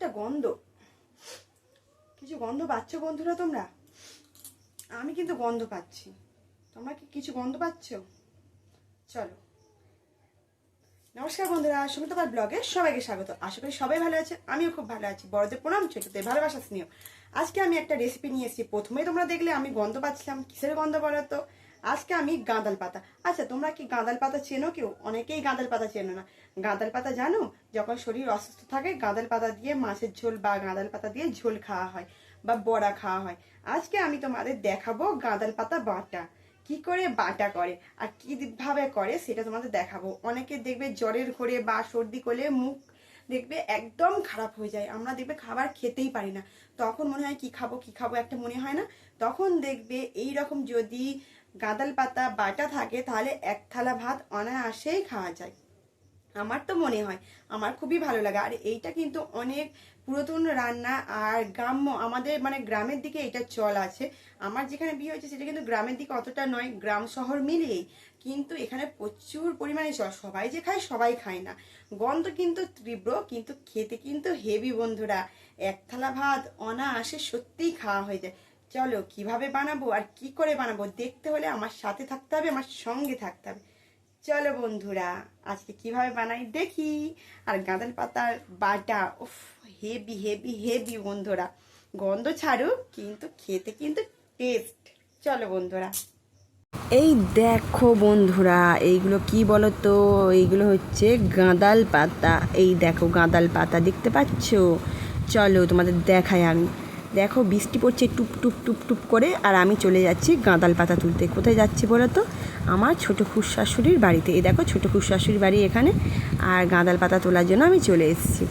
একটা গন্ধ। কিছু গন্ধ পাচ্ছ বন্ধুরা তোমরা? আমি কিন্তু গন্ধ পাচ্ছি। তোমরা কি কিছু গন্ধ পাচ্ছ? চলো। নমস্কার বন্ধুরা সুমিতাবার ব্লগে সবাইকে স্বাগত। আশা করি সবাই ভালো আছে, আমিও খুব ভালো আছি। বড়দের প্রণাম, ছোটদের ভালোবাসা স্নেহ। আজকে আমি একটা রেসিপি নিয়ে এসেছি। প্রথমেই তোমরা দেখলে আমি গন্ধ পাচ্ছিলাম। কিসের গন্ধ বলো তো? আজকে আমি গাঁদাল পাতা। আচ্ছা তোমরা কি গাঁদাল পাতা চেনো কেউ? অনেকেই গাঁদাল পাতা চেনো না। গাঁদাল পাতা জানো? যখন শরীর অসুস্থ থাকে, গাঁদাল পাতা দিয়ে মাছের ঝোল বা গাঁদাল পাতা দিয়ে ঝোল খাওয়া হয় বা বড়া খাওয়া হয়। আজকে আমি তোমাদের দেখাবো গাঁদাল পাতা বাটা। কি করে বাটা করে আর কি ভাবে করে সেটা তোমাদের দেখাবো। অনেকে দেখবে জ্বরের ঘরে বা সর্দি করলে মুখ দেখবে একদম খারাপ হয়ে যায়। আমরা দেখবে খাবার খেতেই পারি না। তখন মনে হয় কি খাব কি খাব একটা মনে হয় না। তখন দেখবে এই রকম যদি গাঁদাল পাতা বাটা থাকে, তাহলে এক থালা ভাত অনায়াসেই খাওয়া যায়। আমার তো মনে হয়, আমার খুবই ভালো লাগে। আর এইটা কিন্তু অনেক পুরাতন রান্না আর গ্রাম্য, আমাদের মানে গ্রামের দিকে এটা চল আছে। আমার যেখানে বিয়ে হয়েছে, সেটা কিন্তু গ্রামের দিকে অতটা নয়, গ্রাম শহর মিলিয়েই। কিন্তু এখানে প্রচুর পরিমাণে চল সবাই যে খায়, সবাই খায় না। গন্ধ কিন্তু তীব্র, কিন্তু খেতে কিন্তু হেভি বন্ধুরা। এক থালা ভাত অনায়াসে সত্যিই খাওয়া হয়ে যায়। চলো, কীভাবে বানাবো আর কি করে বানাবো? দেখতে হলে আমার সাথে থাকতে হবে, আমার সঙ্গে থাকতে হবে। চলো বন্ধুরা, আজকে কীভাবে বানাই দেখি। আর গাঁদাল পাতার বাটা, উফ হেভি হেভি হেভি বন্ধুরা। গন্ধ ছাড়ুক, কিন্তু খেতে কিন্তু টেস্ট চলো বন্ধুরা। এই দেখো বন্ধুরা, এইগুলো কি বলো তো এইগুলো হচ্ছে গাঁদাল পাতা। এই দেখো গাঁদাল পাতা, দেখতে পাচ্ছ? চলো তোমাদের দেখাই আমি। দেখো বৃষ্টি পড়ছে টুপ টুপ টুপ টুপ করে, আর আমি চলে যাচ্ছি গাঁদাল পাতা তুলতে। কোথায় যাচ্ছি বলো তো? আমার ছোটো খুশাশুড়ির বাড়িতে। এই দেখো ছোটো খুশাশুড়ির বাড়ি এখানে, আর গাঁদাল পাতা তোলার জন্য আমি চলে এসেছি।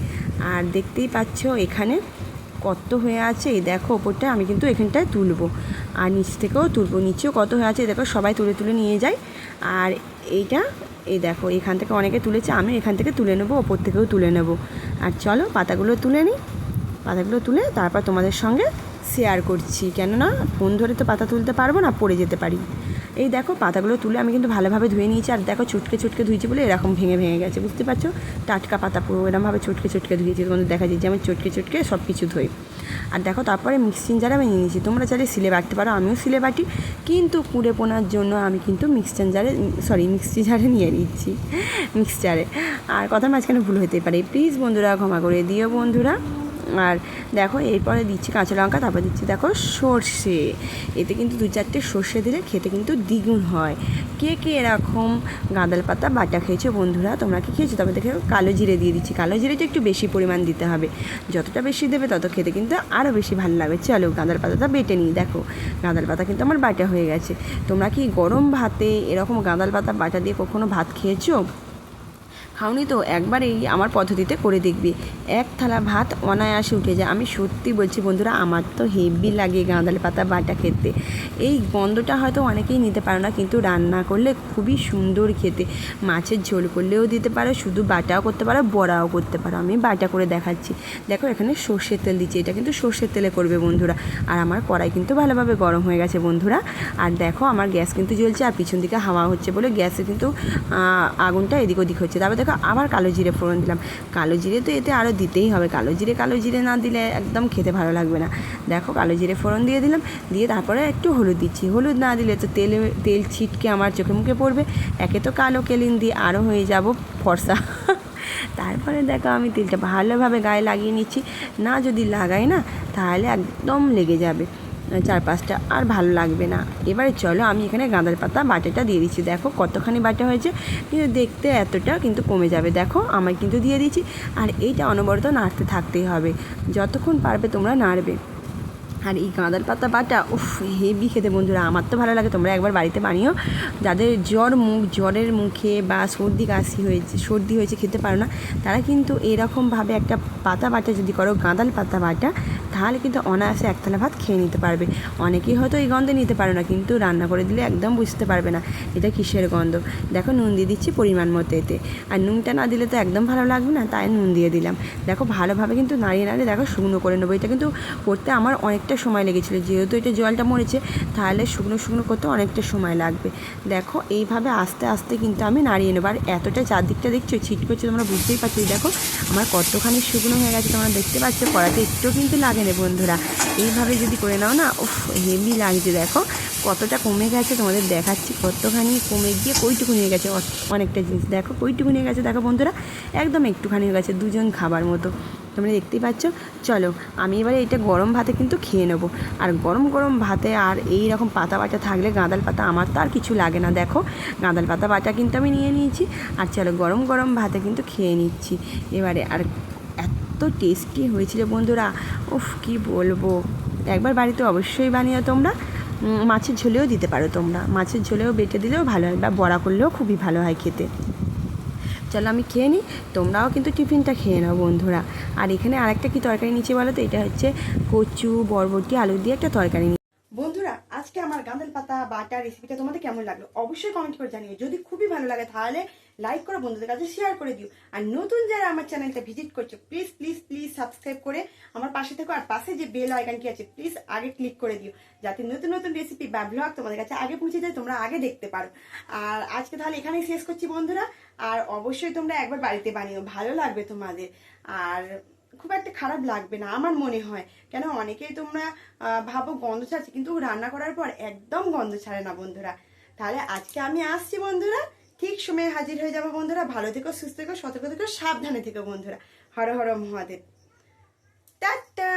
আর দেখতেই পাচ্ছ এখানে কত হয়ে আছে? এই দেখো ওপরটা আমি কিন্তু এখানটায় তুলবো। আর নিচ থেকেও তুলবো। নিচেও কত হয়ে আছে? দেখো সবাই তুলে তুলে নিয়ে যায়। আর এইটা, এই দেখো এখান থেকে অনেকে তুলেছে, আমি এখান থেকে তুলে নেব, ওপর থেকেও তুলে নেব। আর চলো পাতাগুলো তুলে নিই। পাতাগুলো তুলে তারপর তোমাদের সঙ্গে শেয়ার করছি। কেননা ফোন ধরে তো পাতা তুলতে পারব না, পড়ে যেতে পারি। এই দেখো, পাতাগুলো তুলে আমি কিন্তু ভালোভাবে ধুয়ে নিয়েছি, আর দেখো ছুটকে চটকে ধুয়েছি বলে এরকম ভেঙে ভেঙে গেছে, বুঝতে পারছ? টাটকা পাতা পুরো এরকমভাবে চটকে ছুটকে ধুয়েছি, তোমাদের দেখা যায় যে আমি চটকে চটকে সব কিছু ধুই। আর দেখো, তারপরে মিক্সিং জারে আমি নিয়ে নিয়েছি। তোমরা চাইলে সিলে বাটতে পারো, আমিও সিলে বাটি, কিন্তু কুড়ে পোনার জন্য আমি কিন্তু মিক্সচার জারে সরি মিক্সি জারে নিয়ে নিচ্ছি মিক্সচারে আর কথার মাঝখানে ভুল হতে পারে। প্লিজ বন্ধুরা, ক্ষমা করে দিও বন্ধুরা। আর দেখো, এরপরে দিচ্ছি কাঁচা লঙ্কা, তারপর দিচ্ছি দেখো সর্ষে। এতে কিন্তু দু চারটে সর্ষে দিলে খেতে কিন্তু দ্বিগুণ হয়। কে কে এরকম গাঁদাল পাতা বাটা খেয়েছো বন্ধুরা, তোমরা কি খেয়েছো? তবে দেখে কালো জিরে দিয়ে দিচ্ছি। কালো জিরেটা একটু বেশি পরিমাণ দিতে হবে। যতটা বেশি দেবে তত খেতে কিন্তু আরও বেশি ভালো লাগবে চলো গাঁদাল পাতাটা বেটে নিই। দেখো, গাঁদাল পাতা কিন্তু আমার বাটা হয়ে গেছে। তোমরা কি গরম ভাতে এরকম গাঁদাল পাতা বাটা দিয়ে কখনো ভাত খেয়েছো? খাওনি তো একবার এই আমার পদ্ধতিতে করে দেখবি। এক থালা ভাত অনায়াসে উঠে যায়। আমি সত্যি বলছি বন্ধুরা, আমার তো হেভি লাগে গাঁদাল পাতা বাটা খেতে। এই গন্ধটা হয়তো অনেকেই নিতে পারো না, কিন্তু রান্না করলে খুবই সুন্দর খেতে। মাছের ঝোল করলেও দিতে পারো, শুধু বাটাও করতে পারো, বড়াও করতে পারো। আমি বাটা করে দেখাচ্ছি। দেখো, এখানে সর্ষের তেল দিচ্ছি। এটা কিন্তু সর্ষের তেলে করবে বন্ধুরা। আর আমার কড়াই কিন্তু ভালোভাবে গরম হয়ে গেছে বন্ধুরা। আর দেখো, আমার গ্যাস কিন্তু জ্বলছে, আর পিছন দিকে হাওয়া হচ্ছে বলে গ্যাসে কিন্তু আগুনটা এদিক ওদিক হচ্ছে। তারপর দেখো আবার কালো জিরে ফোড়ন দিলাম। কালো জিরে তো এতে আরও দিতেই হবে। কালো জিরে কালো জিরে না দিলে একদম খেতে ভালো লাগবে না। দেখো, কালো জিরে ফোড়ন দিয়ে দিলাম। দিয়ে তারপরে একটু হলুদ দিচ্ছি। হলুদ না দিলে তো তেলে, তেল ছিটকে আমার চোখে মুখে পড়বে। একে তো কালো কেলিন দিয়ে আরও হয়ে যাব, ফর্সা। তারপরে দেখো, আমি তেলটা ভালোভাবে গায়ে লাগিয়ে নিচ্ছি। না যদি লাগাই না, তাহলে একদম লেগে যাবে। চার পাঁচটা, আর ভালো লাগবে না। এবারে চলো, আমি এখানে গাঁদার পাতা বাটাটা দিয়ে দিচ্ছি। দেখো কতখানি বাটা হয়েছে, কিন্তু দেখতে এতটা কিন্তু কমে যাবে। দেখো আমি কিন্তু দিয়ে দিচ্ছি আর এইটা অনবরত নাড়তে থাকতেই হবে। যতক্ষণ পারবে তোমরা নাড়বে। আর এই গাঁদার পাতা বাটা, উফ হেভি খেতে বন্ধুরা। আমার তো ভালো লাগে, তোমরা একবার বাড়িতে বানিও। যাদের জ্বর মুখ, জ্বরের মুখে বা সর্দি কাশি হয়েছে, সর্দি হয়েছে, খেতে পারো না, তারা কিন্তু এরকমভাবে একটা পাতা বাটা যদি করো, গাঁদাল পাতা বাটা তাহলে কিন্তু অনায়াসে একতলা ভাত খেয়ে নিতে পারবে। অনেকেই হয়তো এই গন্ধে নিতে পারে না, কিন্তু রান্না করে দিলে একদম বুঝতে পারবে না এটা কিসের গন্ধ। দেখো নুন দিয়ে দিচ্ছি পরিমাণ মতো এতে। আর নুনটা না দিলে তো একদম ভালো লাগবে না, তাই নুন দিয়ে দিলাম। দেখো ভালোভাবে কিন্তু নাড়িয়ে নাড়িয়ে দেখো শুকনো করে নেব। এটা কিন্তু করতে আমার অনেকটা সময় লেগেছিলো। যেহেতু এটা জলটা মরেছে, তাহলে শুকনো শুকনো করতে অনেকটা সময় লাগবে। দেখো এইভাবে আস্তে আস্তে কিন্তু আমি নাড়িয়ে নেব। আর এতটা চারদিকটা দেখছ ছিট করছে তোমরা বুঝতেই পারছ। দেখো আমার কতখানি শুকনো হয়ে গেছে, তোমরা দেখতে পাচ্ছ। কড়াতে একটু কিন্তু লাগে না। বন্ধুরা, এইভাবে যদি করে নাও না, উফ, হেভি লাগছে। দেখো, কতটা কমে গেছে তোমাদের দেখাচ্ছি, কতখানি কমে গিয়ে কইটুকু নিয়ে গেছে অনেকটা জিনিস। দেখো কইটুকু নিয়ে গেছে। দেখো বন্ধুরা, একদম একটুখানি হয়ে গেছে দুজন খাবার মতো। তোমরা দেখতেই পাচ্ছ? চলো, আমি এবারে এটা গরম ভাতে কিন্তু খেয়ে নেব। আর গরম গরম ভাতে আর এই রকম পাতা বাটা থাকলে গাঁদাল পাতা আমার তো আর কিছু লাগে না। দেখো, গাঁদাল পাতা বাটা কিন্তু আমি নিয়ে নিয়েছি। আর চলো, গরম গরম ভাতে কিন্তু খেয়ে নিচ্ছি। এবারে আর এত টেস্টি হয়েছিল বন্ধুরা। উফ, কি বলব? একবার বাড়িতে অবশ্যই বানিয়ে তোমরা। মাছের ঝোলেও দিতে পারো তোমরা। মাছের ঝোলেও বেটে দিলেও ভালো হয় বা বড়া করলেও খুবই ভালো হয় খেতে। চলো আমি খেয়ে নিই। তোমরাও কিন্তু টিফিনটা খেয়ে নাও বন্ধুরা। আর এখানে আরেকটা কি তরকারি নিচে বলো তো? এটা হচ্ছে কচু, বরবটি, আলু দিয়ে একটা তরকারি আমার পাতা বাটা রেসিপিটা তোমাদের কেমন লাগল অবশ্যই কমেন্ট করে জানিও। যদি খুবই ভালো লাগে তাহলে লাইক করো বন্ধুদের কাছে শেয়ার করে দিও। আর নতুন যারা আমার চ্যানেলটা ভিজিট করছ প্লিজ প্লিজ প্লিজ সাবস্ক্রাইব করে আমার পাশে থেকো আর পাশে যে বেল আইকনটি আছে প্লিজ আগে ক্লিক করে দিও। যাতে নতুন নতুন রেসিপি বা ব্লগ তোমাদের কাছে আগে পৌঁছে যায়, তোমরা আগে দেখতে পারো। আর আজকে তাহলে এখানেই শেষ করছি বন্ধুরা। আর অবশ্যই তোমরা একবার বাড়িতে বানিও, ভালো লাগবে তোমাদের। আর খুব একটা খারাপ লাগবে না, আমার মনে হয়। কেন অনেকেই তোমরা ভাবো গন্ধ ছাড়ছে, কিন্তু রান্না করার পর একদম গন্ধ ছাড়ে না বন্ধুরা। তাহলে আজকে আমি আসছি বন্ধুরা, ঠিক সময়ে হাজির হয়ে যাব বন্ধুরা। ভালো থেকো, সুস্থ থেকো, সতর্ক থেকো, সাবধানে থেকো বন্ধুরা। হর হর মহাদেব। টাটা!